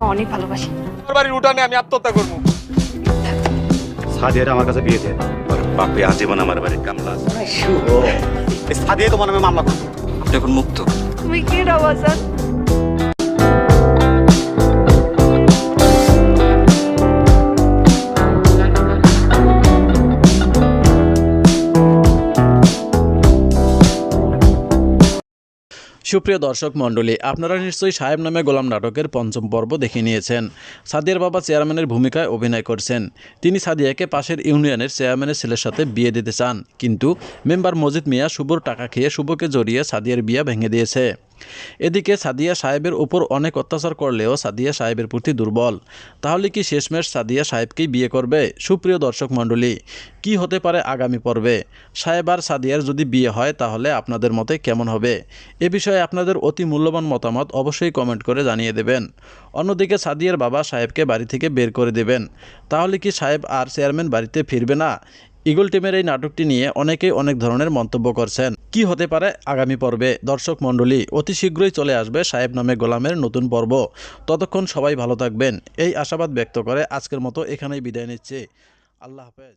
অনেক ভালোবাসি। আমার বাড়ির উঠানে আমি আত্মহত্যা করব। সাদিয়ার আমার কাছে বিয়ে দেন বাপে আজীবন আমার বাড়ির কামলা সাদিয়া তোমার নামে মামলা করব আপনি এখন মুক্ত। তুমি কি রাওয়াজান সুপ্রিয় দর্শক মণ্ডলী, আপনারা নিশ্চয়ই সাহেব নামে গোলাম নাটকের পঞ্চম পর্ব দেখে নিয়েছেন। সাদিয়ার বাবা চেয়ারম্যানের ভূমিকায় অভিনয় করছেন। তিনি সাদিয়াকে পাশের ইউনিয়নের চেয়ারম্যানের ছেলের সাথে বিয়ে দিতে চান। কিন্তু মেম্বার মজিদ মিয়া শুভর টাকা খেয়ে শুভকে জড়িয়ে সাদিয়ার বিয়া ভেঙে দিয়েছে। এদিকে সাদিয়া সাহেবের উপর অনেক অত্যাচার করলেও সাদিয়া সাহেবের প্রতি দুর্বল। তাহলে কি শেষমেশ সাদিয়া সাহেবকেই বিয়ে করবে? সুপ্রিয় দর্শক মণ্ডলী, কি হতে পারে আগামী পর্বে? সাহেব আর সাদিয়ার যদি বিয়ে হয়, তাহলে আপনাদের মতে কেমন হবে? এ বিষয়ে আপনাদের অতি মূল্যবান মতামত অবশ্যই কমেন্ট করে জানিয়ে দেবেন। অন্যদিকে সাদিয়ার বাবা সাহেবকে বাড়ি থেকে বের করে দেবেন। তাহলে কি সাহেব আর চেয়ারম্যান বাড়িতে ফিরবে না? ইগল টিমের এই নাটকটি নিয়ে অনেকেই অনেক ধরনের মন্তব্য করছেন। কি হতে পারে আগামী পর্বে? দর্শক মণ্ডলী, অতি শীঘ্রই চলে আসবে সাহেব নামে গোলামের নতুন পর্ব। ততক্ষণ সবাই ভালো থাকবেন। এই আশাবাদ ব্যক্ত করে আজকের মতো এখানেই বিদায় নিচ্ছে। আল্লাহ হাফেজ।